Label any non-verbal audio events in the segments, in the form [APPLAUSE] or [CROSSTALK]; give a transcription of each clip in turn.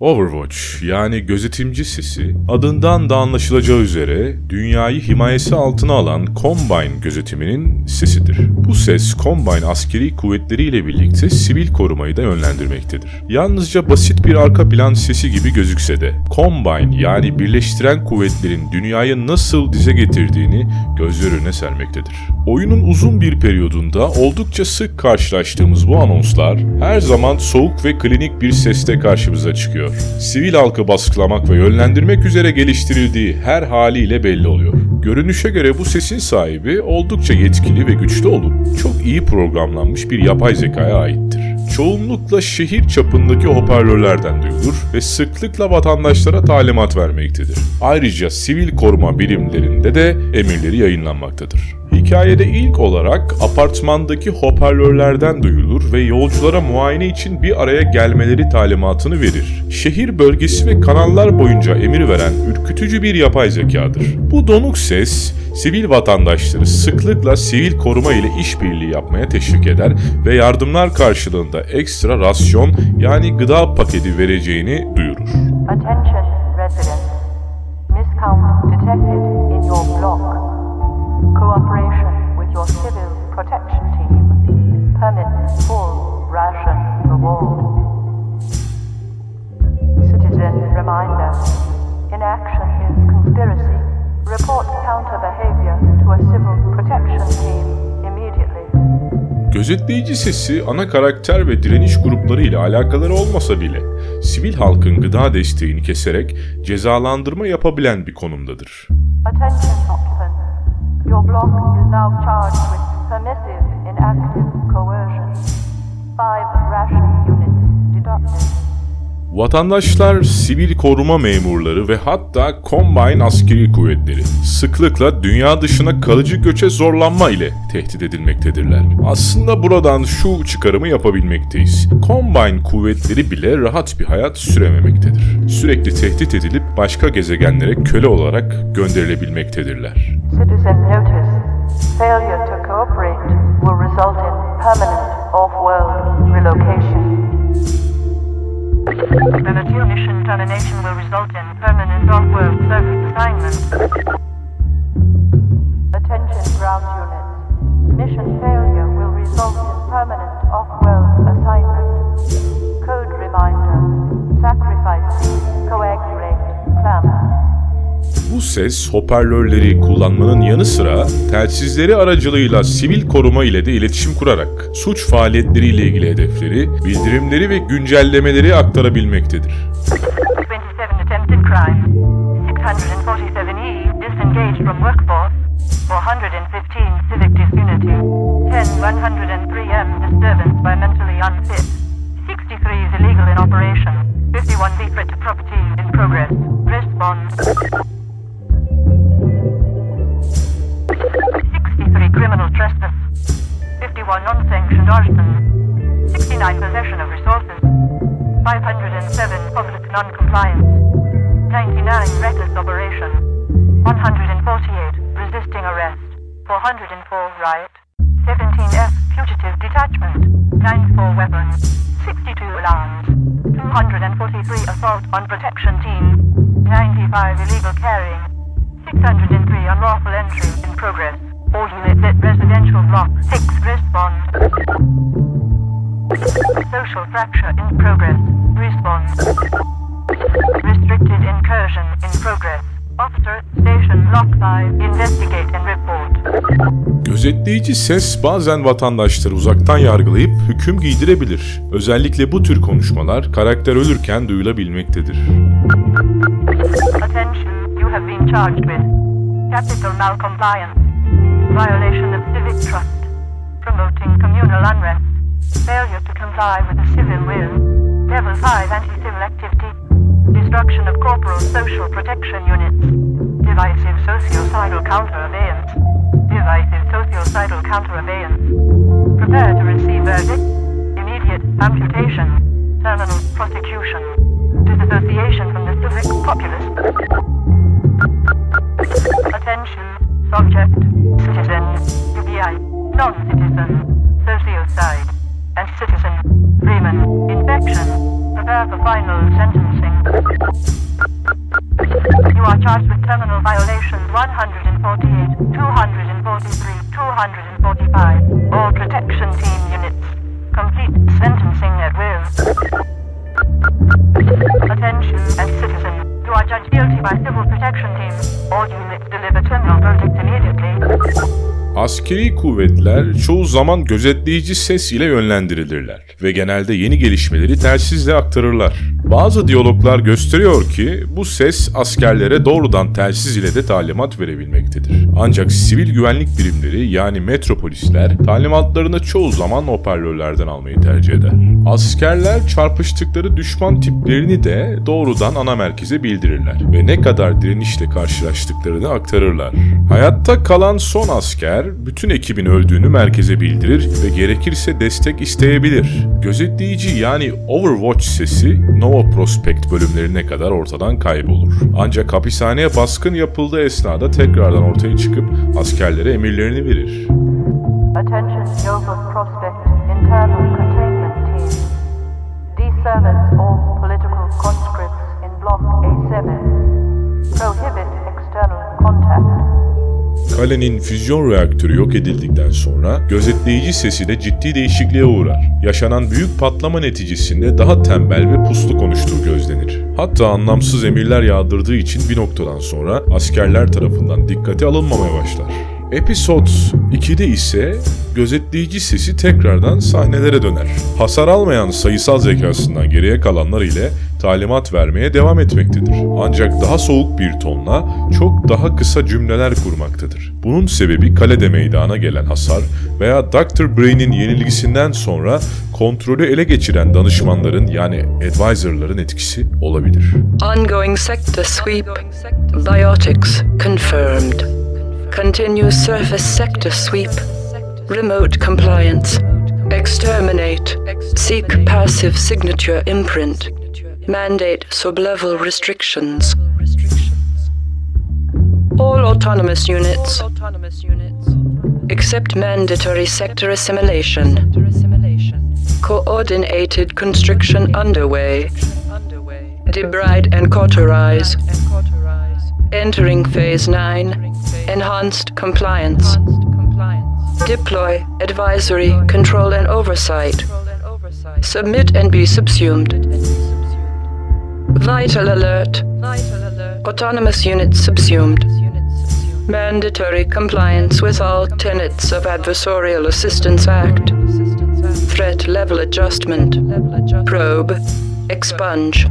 Overwatch yani gözetimci sesi adından da anlaşılacağı üzere dünyayı himayesi altına alan Combine gözetiminin sesidir. Bu ses Combine askeri kuvvetleriyle birlikte sivil korumayı da yönlendirmektedir. Yalnızca basit bir arka plan sesi gibi gözükse de Combine yani birleştiren kuvvetlerin dünyayı nasıl dize getirdiğini gözler önüne sermektedir. Oyunun uzun bir periyodunda oldukça sık karşılaştığımız bu anonslar her zaman soğuk ve klinik bir seste karşımıza çıkıyor. Sivil halkı baskılamak ve yönlendirmek üzere geliştirildiği her haliyle belli oluyor. Görünüşe göre bu sesin sahibi oldukça yetkili ve güçlü olup çok iyi programlanmış bir yapay zekaya aittir. Çoğunlukla şehir çapındaki hoparlörlerden duyulur ve sıklıkla vatandaşlara talimat vermektedir. Ayrıca sivil koruma birimlerinde de emirleri yayınlanmaktadır. Hikayede ilk olarak apartmandaki hoparlörlerden duyulur ve yolculara muayene için bir araya gelmeleri talimatını verir. Şehir bölgesi ve kanallar boyunca emir veren ürkütücü bir yapay zekadır. Bu donuk ses, sivil vatandaşları sıklıkla sivil koruma ile işbirliği yapmaya teşvik eder ve yardımlar karşılığında ekstra rasyon yani gıda paketi vereceğini duyurur. Attention, residents. Gözetleyici sesi ana karakter ve direniş grupları ile alakaları olmasa bile sivil halkın gıda desteğini keserek cezalandırma yapabilen bir konumdadır. Attention, occupants. Vatandaşlar, sivil koruma memurları ve hatta Combine askeri kuvvetleri sıklıkla dünya dışına kalıcı göçe zorlanma ile tehdit edilmektedirler. Aslında buradan şu çıkarımı yapabilmekteyiz. Combine kuvvetleri bile rahat bir hayat sürememektedir. Sürekli tehdit edilip başka gezegenlere köle olarak gönderilebilmektedirler. Citizen notice. Failure to cooperate will result in permanent off-world relocation. Premature mission termination will result in permanent off-world service assignment. Attention, ground units. Mission failure will result in permanent off-world assignment. Bu ses hoparlörleri kullanmanın yanı sıra telsizleri aracılığıyla sivil koruma ile de iletişim kurarak suç faaliyetleriyle ilgili hedefleri, bildirimleri ve güncellemeleri aktarabilmektedir. 27 attempted crime. 647E disengaged from workforce. 415 civic disunity. 10 103M disturbance by mentally unfit. 63 is illegal in operation. 51 secret property in progress. Response. 51 non-sanctioned arson. 69 possession of resources. 507 public non-compliance. 99 reckless operation. 148 resisting arrest. 404 riot. 17F fugitive detachment. 94 weapons. 62 alarms. 243 assault on protection team. 95 illegal carrying. 603 unlawful entry in progress. All units at residential block 6 Social fracture in progress. Response. Restricted incursion in progress. Officer at station block 5. Investigate and report. Gözetleyici ses bazen vatandaşları uzaktan yargılayıp hüküm giydirebilir. Özellikle bu tür konuşmalar karakter ölürken duyulabilmektedir. Attention, you have been charged with capital malcompliance, violation of civic trust, promoting communal unrest, failure to comply with the civil will, level 5 anti-civil activity, destruction of corporal social protection units, divisive sociocidal counter-abeyance, divisive sociocidal counter-abeyance, prepare to receive verdict, immediate amputation, terminal prosecution, disassociation from the civic populace. Attention, subject, citizen, UBI, non-citizen, sociocide, and citizen Freeman infection. Prepare for final sentencing. You are charged with terminal violations 148, 243, 245. All protection team units. Complete sentencing at will. Attention, and citizen. You are judged guilty by civil protection team. All units deliver terminal verdict immediately. Askeri kuvvetler çoğu zaman gözetleyici ses ile yönlendirilirler ve genelde yeni gelişmeleri telsizle aktarırlar. Bazı diyaloglar gösteriyor ki bu ses askerlere doğrudan telsiz ile de talimat verebilmektedir. Ancak sivil güvenlik birimleri yani metropolisler talimatlarını çoğu zaman hoparlörlerden almayı tercih eder. Askerler çarpıştıkları düşman tiplerini de doğrudan ana merkeze bildirirler ve ne kadar direnişle karşılaştıklarını aktarırlar. Hayatta kalan son asker bütün ekibin öldüğünü merkeze bildirir ve gerekirse destek isteyebilir. Gözetleyici yani Overwatch sesi Nova Prospect bölümlerine kadar ortadan kaybolur. Ancak hapishaneye baskın yapıldığı esnada tekrardan ortaya çıkıp askerlere emirlerini verir. Attention Nova Prospect Kalenin füzyon reaktörü yok edildikten sonra gözetleyici sesi de ciddi değişikliğe uğrar. Yaşanan büyük patlama neticesinde daha tembel ve puslu konuştuğu gözlenir. Hatta anlamsız emirler yağdırdığı için bir noktadan sonra askerler tarafından dikkate alınmamaya başlar. Episode 2'de ise gözetleyici sesi tekrardan sahnelere döner. Hasar almayan sayısal zekasından geriye kalanlar ile talimat vermeye devam etmektedir. Ancak daha soğuk bir tonla çok daha kısa cümleler kurmaktadır. Bunun sebebi kalede meydana gelen hasar veya Dr. Brain'in yenilgisinden sonra kontrolü ele geçiren danışmanların yani advisorların etkisi olabilir. Ongoing sector sweep. Biotics confirmed. Continue surface sector sweep. Remote compliance. Exterminate. Seek passive signature imprint. Mandate sublevel restrictions. All autonomous units. Except mandatory sector assimilation. Coordinated constriction underway. Debride and cauterize. Entering phase 9. Enhanced compliance. Deploy advisory, control and oversight. Submit and be subsumed. Vital alert. Autonomous units subsumed. Mandatory compliance with all tenets of Adversarial Assistance Act. Threat level adjustment. Probe. Expunge.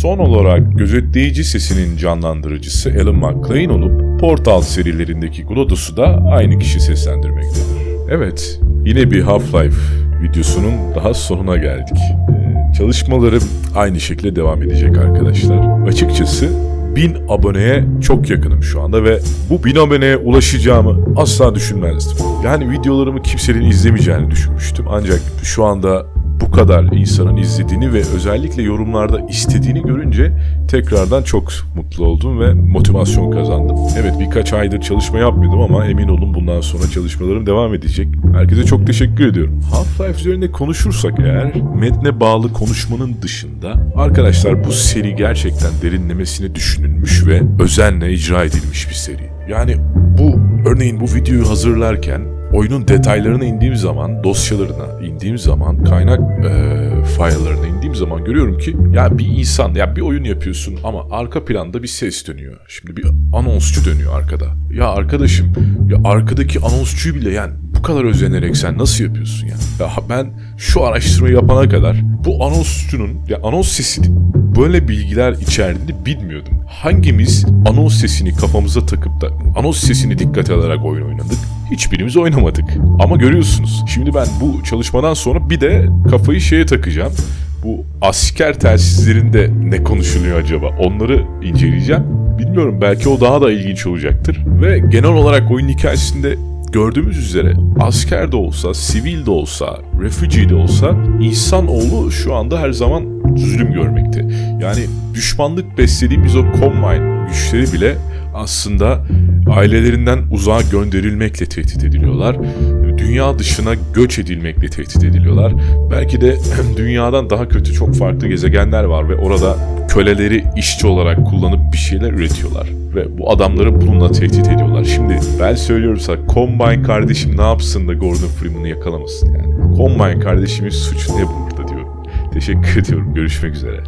Son olarak gözetleyici sesinin canlandırıcısı Alan McLean olup Portal serilerindeki GLaDOS'u da aynı kişi seslendirmektedir. Evet, yine bir Half-Life videosunun daha sonuna geldik. Ee, çalışmalarım aynı şekilde devam edecek arkadaşlar. Açıkçası 1000 aboneye çok yakınım şu anda ve bu 1000 aboneye ulaşacağımı asla düşünmezdim. Yani videolarımı kimsenin izlemeyeceğini düşünmüştüm. Ancak şu anda bu kadar insanın izlediğini ve özellikle yorumlarda istediğini görünce tekrardan çok mutlu oldum ve motivasyon kazandım. Evet birkaç aydır çalışma yapmıyordum ama emin olun bundan sonra çalışmalarım devam edecek. Herkese çok teşekkür ediyorum. Half-Life üzerinde konuşursak eğer metne bağlı konuşmanın dışında arkadaşlar bu seri gerçekten derinlemesine düşünülmüş ve özenle icra edilmiş bir seri. Yani bu örneğin bu videoyu hazırlarken oyunun detaylarına indiğim zaman, dosyalarına indiğim zaman, kaynak eee file'larına indiğim zaman görüyorum ki ya bir insan, ya bir oyun yapıyorsun ama arka planda bir ses dönüyor. Şimdi bir anonsçu dönüyor arkada. Ya arkadaşım, ya arkadaki anonsçuyu bile yani bu kadar özenerek sen nasıl yapıyorsun ya? Ya ben şu araştırmayı yapana kadar bu anonsçunun, ya anons sesinin böyle bilgiler içerdiğini bilmiyordum. Hangimiz anons sesini kafamıza takıp da anons sesini dikkate alarak oyun oynadık? Hiçbirimiz oynamadık. Ama görüyorsunuz. Şimdi ben bu çalışmadan sonra bir de kafayı şeye takacağım. Bu asker telsizlerinde ne konuşuluyor acaba? Onları inceleyeceğim. Bilmiyorum belki o daha da ilginç olacaktır. Ve genel olarak oyun hikayesinde gördüğümüz üzere asker de olsa, sivil de olsa, refugee de olsa insanoğlu şu anda her zaman zulüm görmekte. Yani düşmanlık beslediğimiz o combine güçleri bile aslında ailelerinden uzağa gönderilmekle tehdit ediliyorlar. Dünya dışına göç edilmekle tehdit ediliyorlar. Belki de [CLEARS THROAT] dünyadan daha kötü çok farklı gezegenler var ve orada köleleri işçi olarak kullanıp bir şeyler üretiyorlar. Ve bu adamları bununla tehdit ediyorlar. Şimdi ben söylüyorum sana Combine kardeşim ne yapsın da Gordon Freeman'ı yakalamasın yani. Combine kardeşimin suçu ne burada diyorum. Teşekkür [LAUGHS] ediyorum. Görüşmek üzere.